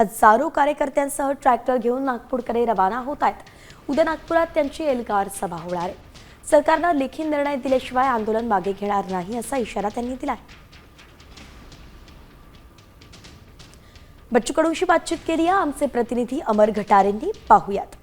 हजारो कार्यकर्त्यांसह ट्रॅक्टर घेऊन नागपूरकडे रवाना होत आहेत. उद्या नागपुरात त्यांची एल्गार सभा होणार आहे. सरकारनं लेखी निर्णय दिल्याशिवाय आंदोलन मागे घेणार नाही असा इशारा त्यांनी दिला बच्चू कडूंशी बातचीत केली आहे. आमचे प्रतिनिधी अमर घटारेंनी. पाहूयात.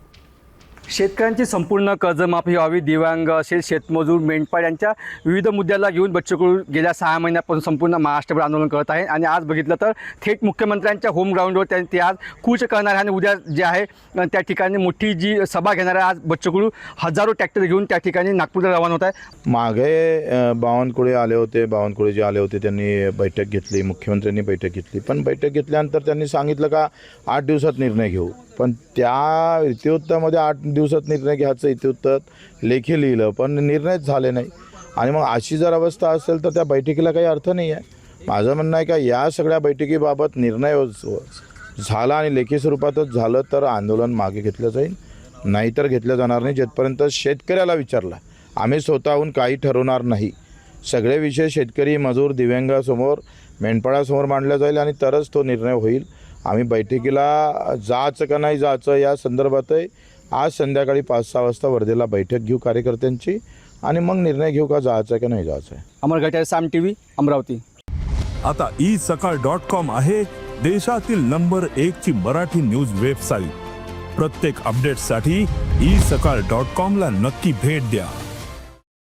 शेतकऱ्यांची संपूर्ण कर्जमाफी व्हावी दिव्यांग असेल शेतमजूर मेंढपाळ यांच्या विविध मुद्द्याला घेऊन बच्चूकडू गेल्या सहा महिन्यापासून संपूर्ण महाराष्ट्रभर आंदोलन करत आहे. आणि आज बघितलं तर थेट मुख्यमंत्र्यांच्या होम ग्राउंडवर त्यांनी ते आज कूच करणार आहे आणि उद्या जे आहे त्या ठिकाणी मोठी जी सभा घेणार आहे आज बच्चूकडू हजारो ट्रॅक्टर घेऊन त्या ठिकाणी नागपूरला रवाना होत आहे. मागे बावनकुळे आले होते. बावनकुळे जे आले होते त्यांनी बैठक घेतली मुख्यमंत्र्यांनी बैठक घेतली. पण बैठक घेतल्यानंतर त्यांनी सांगितलं का आठ दिवसात निर्णय घेऊ. पण त्या इतिवृत्तामध्ये आठ दिवसात निर्णय घ्यायचं इतिवृत्तात लेखी लिहिलं पण निर्णयच झाले नाही. आणि मग अशी जर अवस्था असेल तर त्या बैठकीला काही अर्थ नाही आहे. माझं म्हणणं आहे का या सगळ्या बैठकीबाबत निर्णय झाला आणि लेखी स्वरूपातच झालं तर आंदोलन मागे घेतलं जाईल. नाहीतर घेतलं जाणार नाही. जेथपर्यंत शेतकऱ्याला विचारला आम्ही स्वतःहून काही ठरवणार नाही. सगळे विषय शेतकरी मजूर दिव्यांगासमोर मेंढपाळासमोर मांडला जाईल आणि तरच तो निर्णय होईल. आम्ही बैठकीला जायचं का नाही जायचं या संदर्भातही आज संध्याकाळी पाच सहा वाजता वर्धेला बैठक घेऊ कार्यकर्त्यांची आणि मग निर्णय घेऊ का जायचं का नाही जायचं आहे. Amar Ghatare Saam T V Amravati. आता ई सकाळ डॉट कॉम आहे देशातील नंबर एक ची मराठी न्यूज वेबसाईट. प्रत्येक अपडेटसाठी ई सकाळ डॉट कॉम ला नक्की भेट द्या.